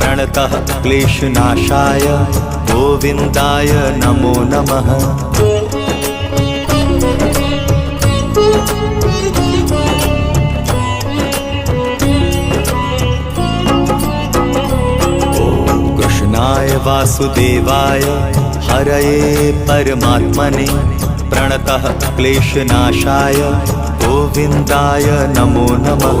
प्रणतः क्लेशनाशाय गोविन्दाय नमो नमः। कृष्णाय वासुदेवाय हरये परमात्मने प्रणतः क्लेशनाशाय गोविन्दाय नमो नमः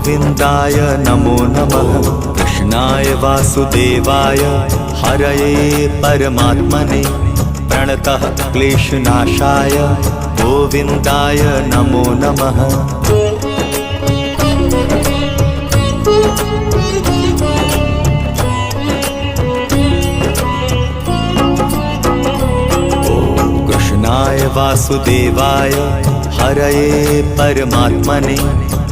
गोविन्दाय नमो नमः। कृष्णाय वासुदेवाय, हरये परमात्मने। प्रणतः क्लेशनाशाय, गोविन्दाय नमो नमः। वासुदेवाय, हरये परमात्मने।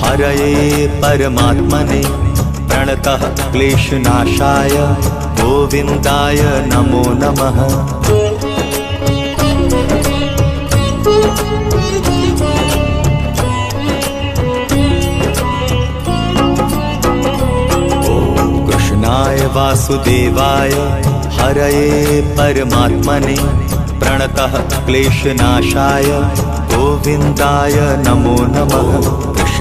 हरये परमात्मने प्रणतः क्लेशनाशाय गोविन्दाय नमो नमः। कृष्णाय वासुदेवाय हरये परमात्मने प्रणतः क्लेशनाशाय गोविन्दाय नमो नमः